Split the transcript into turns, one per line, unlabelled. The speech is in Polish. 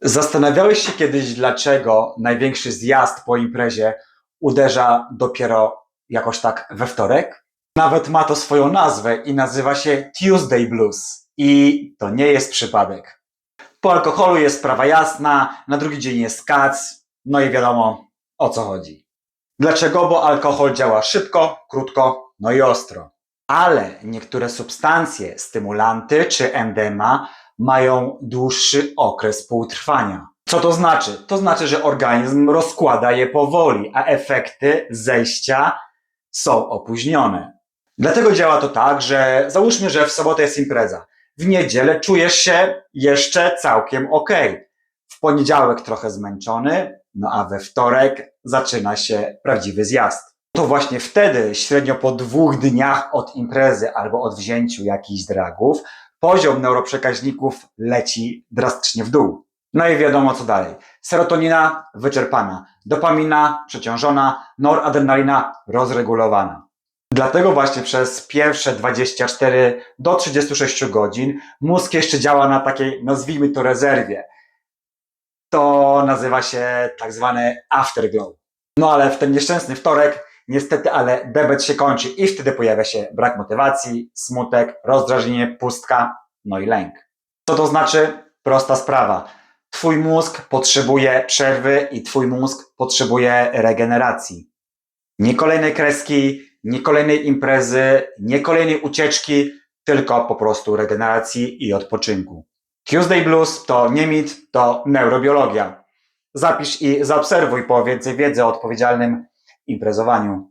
Zastanawiałeś się kiedyś, dlaczego największy zjazd po imprezie uderza dopiero jakoś tak we wtorek? Nawet ma to swoją nazwę i nazywa się Tuesday Blues. I to nie jest przypadek. Po alkoholu jest sprawa jasna, na drugi dzień jest kac, no i wiadomo o co chodzi. Dlaczego? Bo alkohol działa szybko, krótko, no i ostro. Ale niektóre substancje, stymulanty czy MDMA mają dłuższy okres półtrwania. Co to znaczy? To znaczy, że organizm rozkłada je powoli, a efekty zejścia są opóźnione. Dlatego działa to tak, że załóżmy, że w sobotę jest impreza. W niedzielę czujesz się jeszcze całkiem ok. W poniedziałek trochę zmęczony, no a we wtorek zaczyna się prawdziwy zjazd. To właśnie wtedy, średnio po dwóch dniach od imprezy albo od wzięciu jakichś dragów, poziom neuroprzekaźników leci drastycznie w dół. No i wiadomo co dalej. Serotonina wyczerpana, dopamina przeciążona, noradrenalina rozregulowana. Dlatego właśnie przez pierwsze 24 do 36 godzin mózg jeszcze działa na takiej, nazwijmy to rezerwie. To nazywa się tak zwany afterglow. No ale w ten nieszczęsny wtorek niestety, ale debet się kończy i wtedy pojawia się brak motywacji, smutek, rozdrażnienie, pustka, no i lęk. Co to znaczy? Prosta sprawa. Twój mózg potrzebuje przerwy i twój mózg potrzebuje regeneracji. Nie kolejnej kreski, nie kolejnej imprezy, nie kolejnej ucieczki, tylko po prostu regeneracji i odpoczynku. Tuesday Blues to nie mit, to neurobiologia. Zapisz i zaobserwuj po więcej wiedzy o odpowiedzialnym imprezowaniu.